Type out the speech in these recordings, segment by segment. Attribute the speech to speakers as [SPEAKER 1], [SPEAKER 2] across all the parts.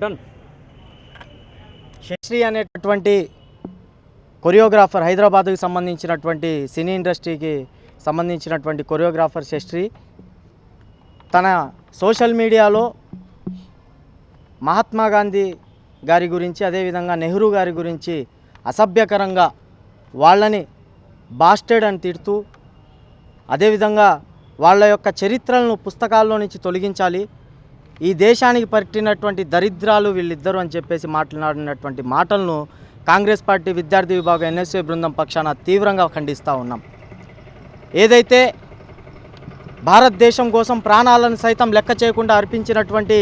[SPEAKER 1] Done
[SPEAKER 2] శశ్రీ అనేటటువంటి choreographer హైదరాబాద్కు సంబంధించినటువంటి సినీ ఇండస్ట్రీకి సంబంధించినటువంటి కొరియోగ్రాఫర్ శశ్రీ తన సోషల్ మీడియాలో మహాత్మా గాంధీ గారి గురించి అదేవిధంగా నెహ్రూ గారి గురించి అసభ్యకరంగా వాళ్ళని బాస్టెడ్ అని తిడుతూ అదేవిధంగా వాళ్ళ యొక్క చరిత్రలను పుస్తకాల్లో నుంచి తొలగించాలి. ఈ దేశానికి పట్టినటువంటి దరిద్రాలు వీళ్ళిద్దరు అని చెప్పేసి మాట్లాడినటువంటి మాటలను కాంగ్రెస్ పార్టీ విద్యార్థి విభాగం ఎన్ఎస్ఏ బృందం పక్షాన తీవ్రంగా ఖండిస్తూ ఉన్నాం. ఏదైతే భారతదేశం కోసం ప్రాణాలను సైతం లెక్క చేయకుండా అర్పించినటువంటి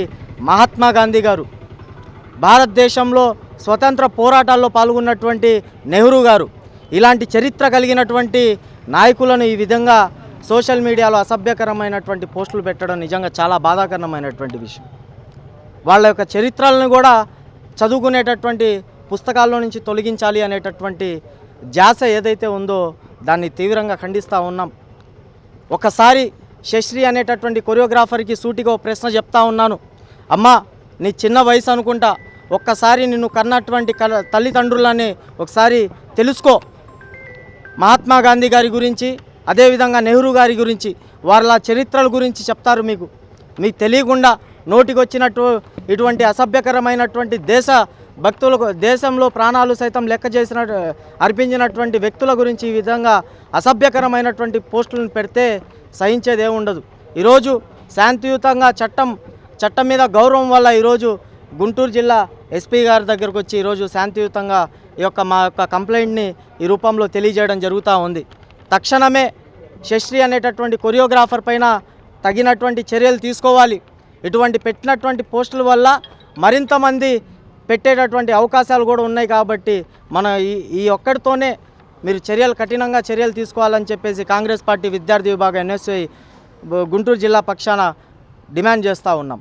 [SPEAKER 2] మహాత్మా గాంధీ గారు భారతదేశంలో స్వతంత్ర పోరాటాల్లో పాల్గొన్నటువంటి నెహ్రూ గారు ఇలాంటి చరిత్ర కలిగినటువంటి నాయకులను ఈ విధంగా సోషల్ మీడియాలో అసభ్యకరమైనటువంటి పోస్టులు పెట్టడం నిజంగా చాలా బాధాకరమైనటువంటి విషయం. వాళ్ళ యొక్క చరిత్రలను కూడా చదువుకునేటటువంటి పుస్తకాల్లో నుంచి తొలగించాలి అనేటటువంటి ధ్యాస ఏదైతే ఉందో దాన్ని తీవ్రంగా ఖండిస్తూ ఉన్నాం. ఒకసారి శశ్రీ అనేటటువంటి కొరియోగ్రాఫర్కి సూటిగా ప్రశ్న చెప్తా ఉన్నాను. అమ్మా నీ చిన్న వయసు అనుకుంటా ఒక్కసారి నిన్ను కన్నటువంటి కల తల్లిదండ్రులని ఒకసారి తెలుసుకో. మహాత్మా గాంధీ గారి గురించి అదేవిధంగా నెహ్రూ గారి గురించి వాళ్ళ చరిత్రల గురించి చెప్తారు మీకు. మీకు తెలియకుండా నోటికొచ్చినట్టు ఇటువంటి అసభ్యకరమైనటువంటి దేశ భక్తులకు దేశంలో ప్రాణాలు సైతం లెక్క చేసిన అర్పించినటువంటి వ్యక్తుల గురించి ఈ విధంగా అసభ్యకరమైనటువంటి పోస్టులను పెడితే సహించేదే ఉండదు. ఈరోజు శాంతియుతంగా చట్టం చట్టం మీద గౌరవం వల్ల ఈరోజు గుంటూరు జిల్లా ఎస్పీ గారి దగ్గరకు వచ్చి ఈరోజు శాంతియుతంగా ఈ యొక్క మా యొక్క కంప్లైంట్ని ఈ రూపంలో తెలియజేయడం జరుగుతూ ఉంది. తక్షణమే శశ్రీ అనేటటువంటి కొరియోగ్రాఫర్ పైన తగినటువంటి చర్యలు తీసుకోవాలి. ఇటువంటి పెట్టినటువంటి పోస్టుల వల్ల మరింత మంది పెట్టేటటువంటి అవకాశాలు కూడా ఉన్నాయి కాబట్టి మన ఈ ఈ ఒక్కడితోనే మీరు చర్యలు కఠినంగా చర్యలు తీసుకోవాలని చెప్పేసి కాంగ్రెస్ పార్టీ విద్యార్థి విభాగం ఎన్ఎస్ఐ గుంటూరు జిల్లా పక్షాన డిమాండ్ చేస్తూ ఉన్నాం.